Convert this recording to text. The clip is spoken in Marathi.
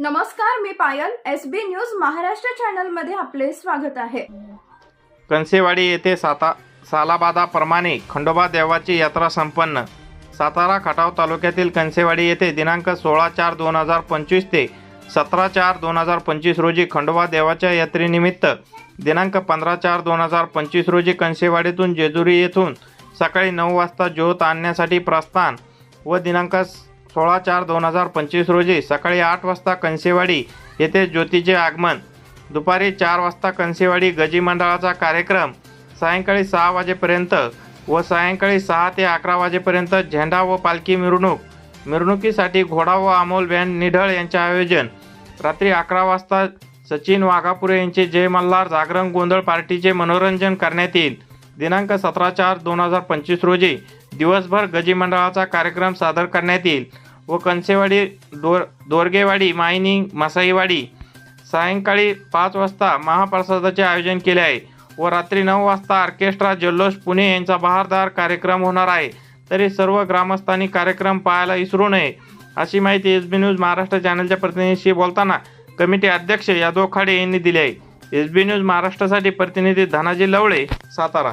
नमस्कार मी Payal S B news Maharashtra चॅनलमध्ये आपले स्वागत आहे. कंसेवाडी येथे साता सालाबादाप्रमाणे खंडोबा देवाची यात्रा संपन्न. सातारा खटाव तालुक्यातील कंसेवाडी येथे दिनांक सोळा चार दोन हजार पंचवीस ते सतरा चार दोन हजार पंचवीस रोजी खंडोबा देवाच्या यात्रेनिमित्त दिनांक पंधरा चार दोन हजार पंचवीस रोजी कंसेवाडीतून जेजुरी येथून सकाळी नऊ वाजता ज्योत आणण्यासाठी प्रस्थान व दिनांक सोळा चार दोन हजार पंचवीस रोजी सकाळी आठ वाजता कंसेवाडी येथे ज्योतीचे आगमन. दुपारी चार वाजता कंसेवाडी गजी मंडळाचा कार्यक्रम. सायंकाळी सहा वाजेपर्यंत व सायंकाळी सहा ते अकरा वाजेपर्यंत झेंडा व पालखी मिरवणूक. मिरवणुकीसाठी घोडा व अमोल बँड निढळ यांचे आयोजन. रात्री अकरा वाजता सचिन वाघापुरे यांचे जय मल्हार जागरण गोंधळ पार्टीचे मनोरंजन करण्यात येईल. दिनांक सतरा चार दोन हजार पंचवीस रोजी दिवसभर गजी मंडळाचा कार्यक्रम सादर करण्यात येईल. व कंसेवाडी दोर दोरगेवाडी मायनिंग मसाईवाडी. सायंकाळी पाच वाजता महाप्रसादाचे आयोजन केले आहे व रात्री नऊ वाजता ऑर्केस्ट्रा जल्लोष पुणे यांचा बहारदार कार्यक्रम होणार आहे. तरी सर्व ग्रामस्थांनी कार्यक्रम पाहायला विसरू नये अशी माहिती एस बी न्यूज महाराष्ट्र चॅनलच्या प्रतिनिधीशी बोलताना कमिटी अध्यक्ष यादव खाडे यांनी दिली आहे. एस बी न्यूज महाराष्ट्रासाठी प्रतिनिधी Dhanaji Lavale Satara.